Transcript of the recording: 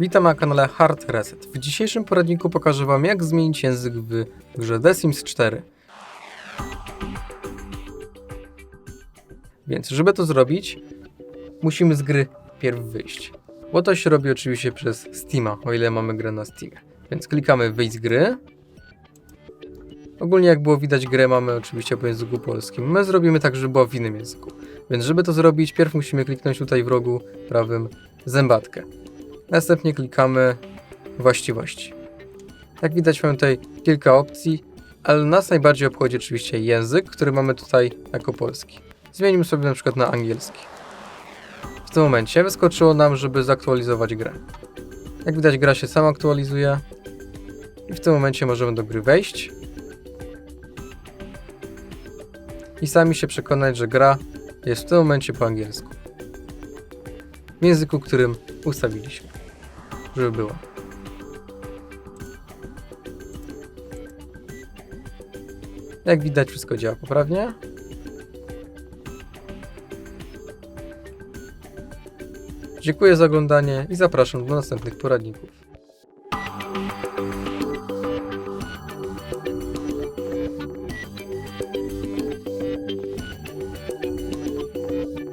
Witam na kanale Hard Reset. W dzisiejszym poradniku pokażę Wam jak zmienić język w grze The Sims 4. Więc żeby to zrobić, musimy z gry pierw wyjść. Bo to się robi oczywiście przez Steama, o ile mamy grę na Steamie. Więc klikamy wyjść z gry. Ogólnie jak było widać grę mamy oczywiście po języku polskim. My zrobimy tak, żeby była w innym języku. Więc żeby to zrobić, pierw musimy kliknąć tutaj w rogu prawym zębatkę. Następnie klikamy właściwości. Jak widać mamy tutaj kilka opcji, ale nas najbardziej obchodzi oczywiście język, który mamy tutaj jako polski. Zmienimy sobie na przykład na angielski. W tym momencie wyskoczyło nam, żeby zaktualizować grę. Jak widać gra się sama aktualizuje i w tym momencie możemy do gry wejść i sami się przekonać, że gra jest w tym momencie po angielsku. W języku, którym ustawiliśmy, żeby było. Jak widać, wszystko działa poprawnie. Dziękuję za oglądanie i zapraszam do następnych poradników.